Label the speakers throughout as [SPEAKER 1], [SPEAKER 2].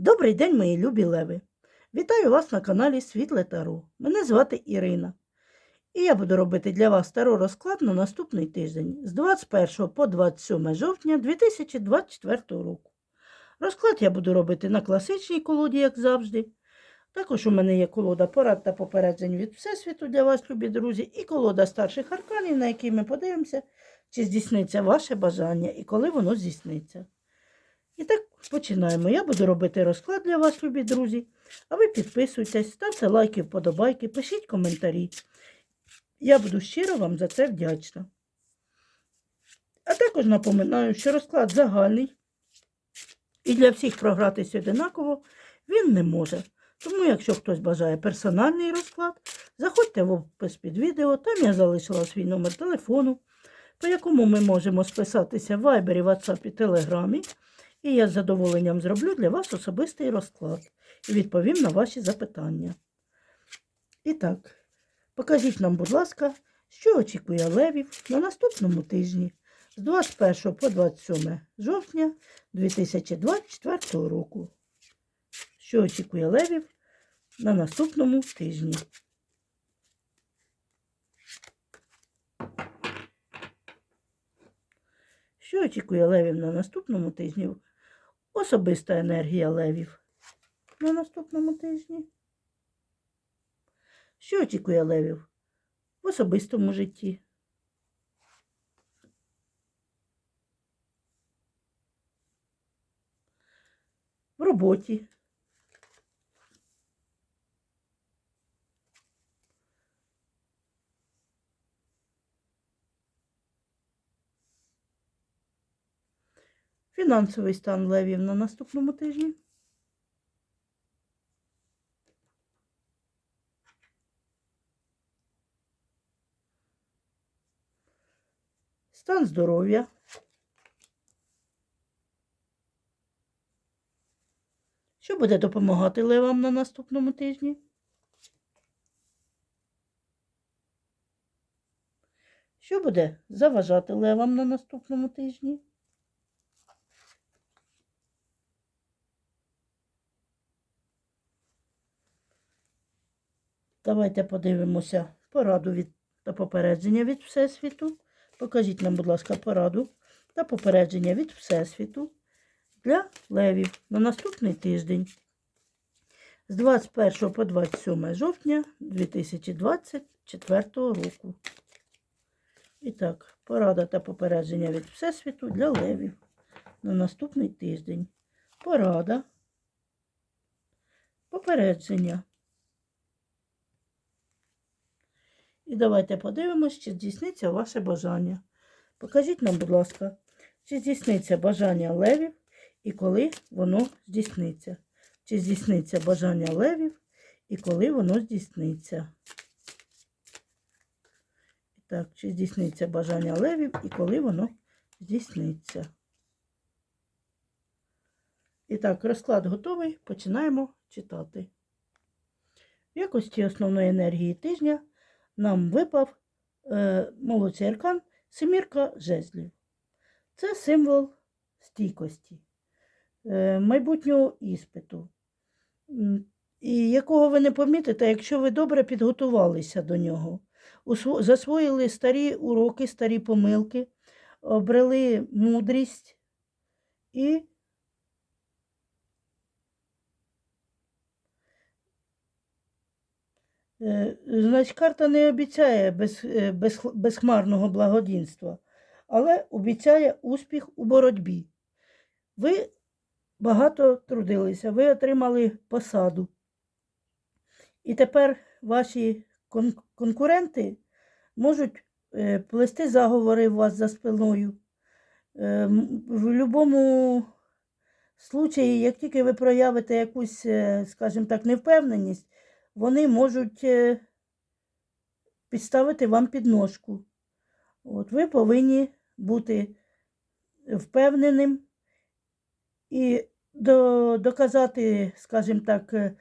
[SPEAKER 1] Добрий день, мої любі леви! Вітаю вас на каналі Світле Таро. Мене звати Ірина. І я буду робити для вас таро розклад на наступний тиждень з 21 по 27 жовтня 2024 року. Розклад я буду робити на класичній колоді, як завжди. Також у мене є колода порад та попереджень від Всесвіту для вас, любі друзі, і колода старших арканів, на якій ми подивимося, чи здійсниться ваше бажання і коли воно здійсниться. І так починаємо. Я буду робити розклад для вас, любі друзі. А ви підписуйтесь, ставте лайки, вподобайки, пишіть коментарі. Я буду щиро вам за це вдячна. А також напоминаю, що розклад загальний. І для всіх програтися одинаково він не може. Тому, якщо хтось бажає персональний розклад, заходьте в опис під відео, там я залишила свій номер телефону, по якому ми можемо списатися в Viber, WhatsApp і Телеграмі. І я з задоволенням зроблю для вас особистий розклад і відповім на ваші запитання. І так, покажіть нам, будь ласка, що очікує левів на наступному тижні з 21 по 27 жовтня 2024 року. Що очікує левів на наступному тижні? Що очікує левів на наступному тижні? Особиста енергія левів на наступному тижні. Що очікує левів в особистому житті? В роботі. Фінансовий стан левів на наступному тижні. Стан здоров'я. Що буде допомагати левам на наступному тижні? Що буде заважати левам на наступному тижні? Давайте подивимося пораду від та попередження від Всесвіту. Покажіть нам, будь ласка, пораду та попередження від Всесвіту для левів на наступний тиждень з 21 по 27 жовтня 2024 року. І так, порада та попередження від Всесвіту для левів на наступний тиждень. Порада, попередження. І давайте подивимось, чи здійсниться ваше бажання. Покажіть нам, будь ласка, чи здійсниться бажання левів і коли воно здійсниться. Чи здійсниться бажання левів і коли воно здійсниться. Так, чи здійсниться бажання левів і коли воно здійсниться. І так, розклад готовий. Починаємо читати. В якості основної енергії тижня нам випав е, молодший аркан семірка жезлів. Це символ стійкості, е, майбутнього іспиту, і якого ви не помітите, якщо ви добре підготувалися до нього, засвоїли старі уроки, старі помилки, обрели мудрість і Значить, карта не обіцяє без, е, без, безхмарного благодінства, але обіцяє успіх у боротьбі. Ви багато трудилися, ви отримали посаду. І тепер ваші кон- конкуренти можуть е, плести заговори у вас за спиною. Е, В будь-якому случаї, як тільки ви проявите якусь, е, скажімо так, невпевненість, вони можуть е, підставити вам підножку. От ви повинні бути впевненим і доказати, скажімо так, е,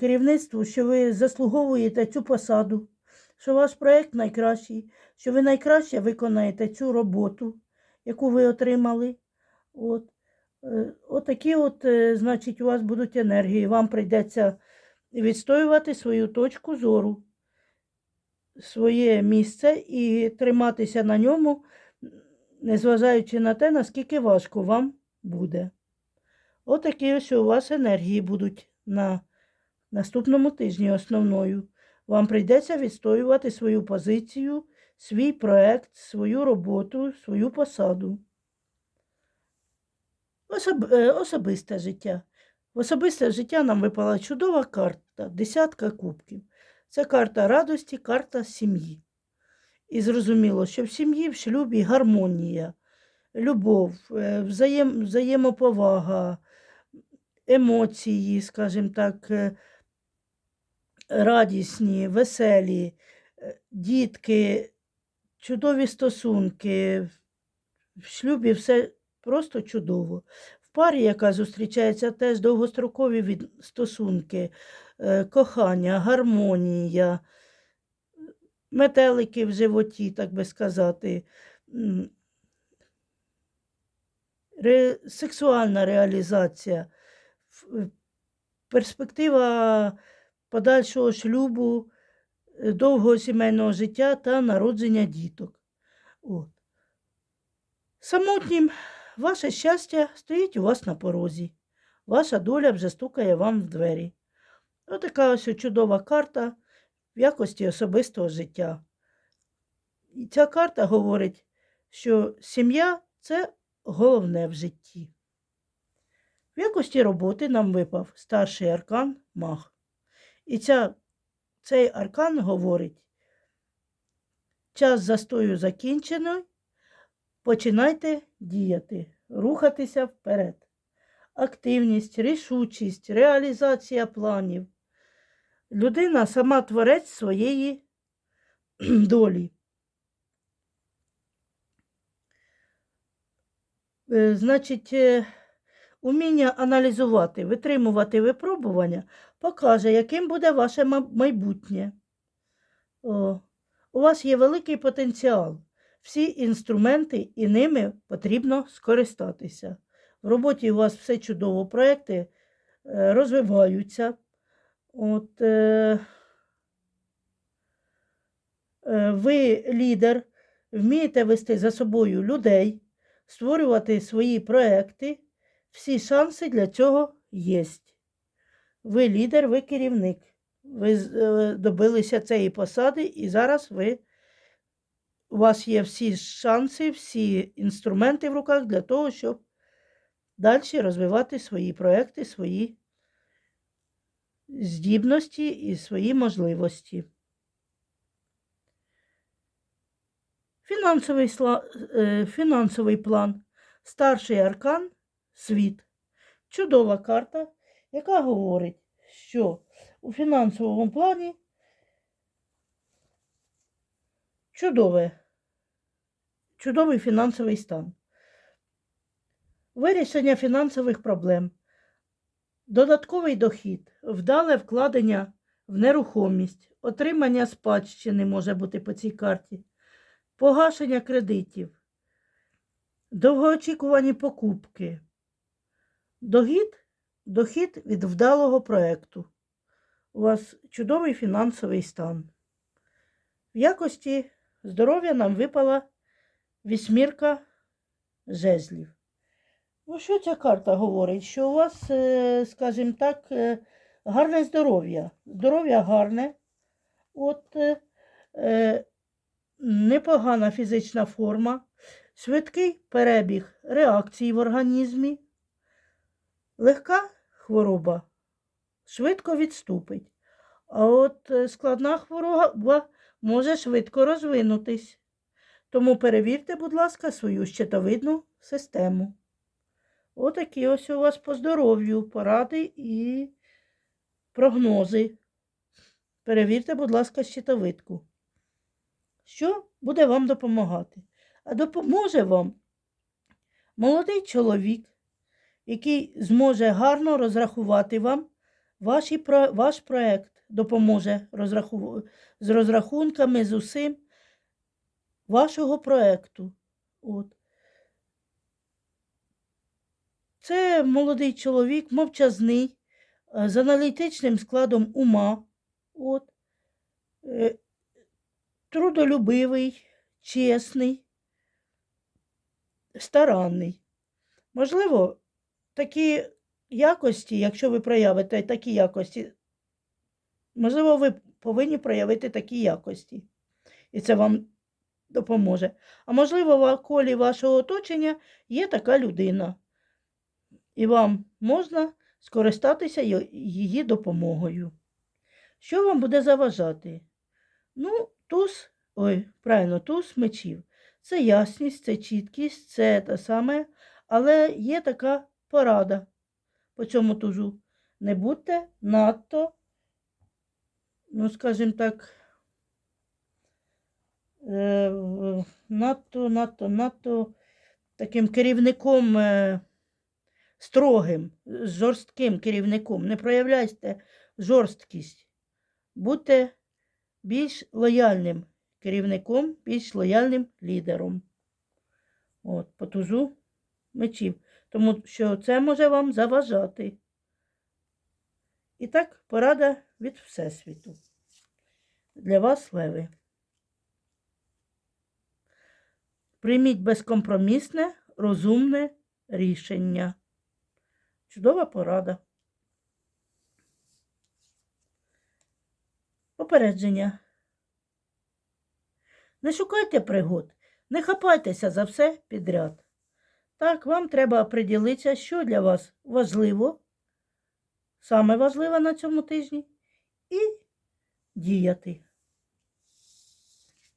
[SPEAKER 1] керівництву, що ви заслуговуєте цю посаду, що ваш проєкт найкращий, що ви найкраще виконаєте цю роботу, яку ви отримали. От. Е, Отакі от, значить, у вас будуть енергії. Вам прийдеться відстоювати свою точку зору, своє місце і триматися на ньому, незважаючи на те, наскільки важко вам буде. Отакі ось у вас енергії будуть на наступному тижні основною. Вам прийдеться відстоювати свою позицію, свій проект, свою роботу, свою посаду. Особ... е, Особисте життя. В особисте життя нам випала чудова карта, десятка кубків. Це карта радості, карта сім'ї. І зрозуміло, що в сім'ї, в шлюбі гармонія, любов, е, взаєм... взаємоповага, емоції, скажімо так, е, радісні, веселі, е, дітки, чудові стосунки. В шлюбі все просто чудово. Парі, яка зустрічається, теж довгострокові від... стосунки, е, кохання, гармонія, метелики в животі, так би сказати, ре... сексуальна реалізація, е, перспектива подальшого шлюбу, е, довгого сімейного життя та народження діток. От. Самотнім ваше щастя стоїть у вас на порозі. Ваша доля вже стукає вам в двері. Отака ось чудова карта в якості особистого життя. І ця карта говорить, що сім'я це головне в житті. В якості роботи нам випав старший аркан маг. І ця, цей аркан говорить, час застою закінчено, починайте діяти, рухатися вперед. Активність, рішучість, реалізація планів. Людина сама творець своєї долі. Е, Значить, е, уміння аналізувати, витримувати випробування покаже, яким буде ваше майбутнє. О, у вас є великий потенціал. Всі інструменти і ними потрібно скористатися. В роботі у вас все чудово, проекти е, розвиваються. От, е, е, ви лідер, вмієте вести за собою людей, створювати свої проекти. Всі шанси для цього є. Ви лідер, ви керівник. Ви е, добилися цієї посади, і зараз ви, у вас є всі шанси, всі інструменти в руках для того, щоб далі розвивати свої проекти, свої здібності і свої можливості. Фінансовий, е, фінансовий план. Старший аркан світ. Чудова карта, яка говорить, що у фінансовому плані чудове, чудовий фінансовий стан. Вирішення фінансових проблем, додатковий дохід, вдале вкладення в нерухомість, отримання спадщини може бути по цій карті, погашення кредитів, довгоочікувані покупки, дохід, дохід від вдалого проекту. У вас чудовий фінансовий стан. В якості здоров'я нам випала вісьмірка жезлів. Ну, що ця карта говорить? Що у вас, е, скажімо так, е, гарне здоров'я. Здоров'я гарне. От е, непогана фізична форма, швидкий перебіг реакцій в організмі, легка хвороба швидко відступить. А от складна хвороба може швидко розвинутись. Тому перевірте, будь ласка, свою щитовидну систему. Отакі ось у вас по здоров'ю поради і прогнози. Перевірте, будь ласка, щитовидку. Що буде вам допомагати? А допоможе вам молодий чоловік, який зможе гарно розрахувати вам ваш проект, допоможе розраху, з розрахунками, з усім вашого проекту. От. Це молодий чоловік, мовчазний, е, з аналітичним складом ума. От. Е, Трудолюбивий, чесний, старанний. Можливо, такі якості, якщо ви проявите такі якості, можливо, ви повинні проявити такі якості. І це вам допоможе. А можливо, в колі вашого оточення є така людина. І вам можна скористатися її допомогою. Що вам буде заважати? Ну, туз, ой, правильно, туз мечів. Це ясність, це чіткість, це те саме, але є така порада по цьому тузу. Не будьте надто, ну, скажімо так, е, надто, надто, надто таким керівником е, строгим, жорстким керівником. Не проявляйте жорсткість. Будьте більш лояльним керівником, більш лояльним лідером. От, по тузу мечів. Тому що це може вам заважати. І так, порада від Всесвіту. Для вас, леви. Прийміть безкомпромісне, розумне рішення. Чудова порада. Попередження. Не шукайте пригод, не хапайтеся за все підряд. Так, вам треба приділитися, що для вас важливо, саме важливе на цьому тижні, і діяти.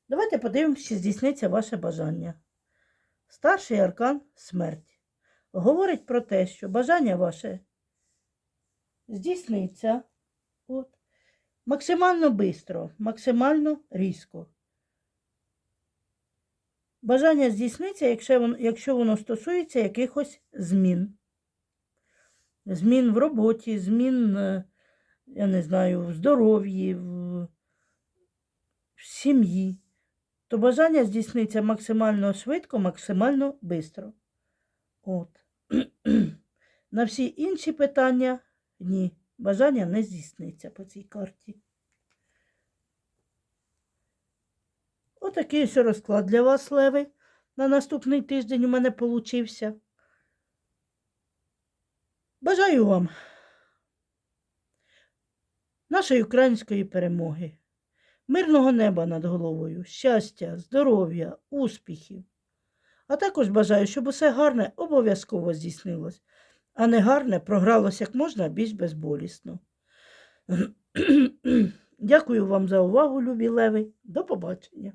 [SPEAKER 1] Давайте подивимося, чи здійсниться ваше бажання. Старший аркан смерть говорить про те, що бажання ваше здійсниться от, максимально швидко, максимально різко. Бажання здійсниться, якщо воно, якщо воно стосується якихось змін. Змін в роботі, змін, е, я не знаю, в здоров'ї, в, сім'ї. То бажання здійсниться максимально швидко, максимально швидко. От. На всі інші питання ні. Бажання не здійсниться по цій карті. Отакий ось розклад для вас, Леви. На наступний тиждень у мене получився. Бажаю вам нашої української перемоги, мирного неба над головою, щастя, здоров'я, успіхів. А також бажаю, щоб усе гарне обов'язково здійснилось, а не гарне програлось як можна більш безболісно. Дякую вам за увагу, любі леви. До побачення.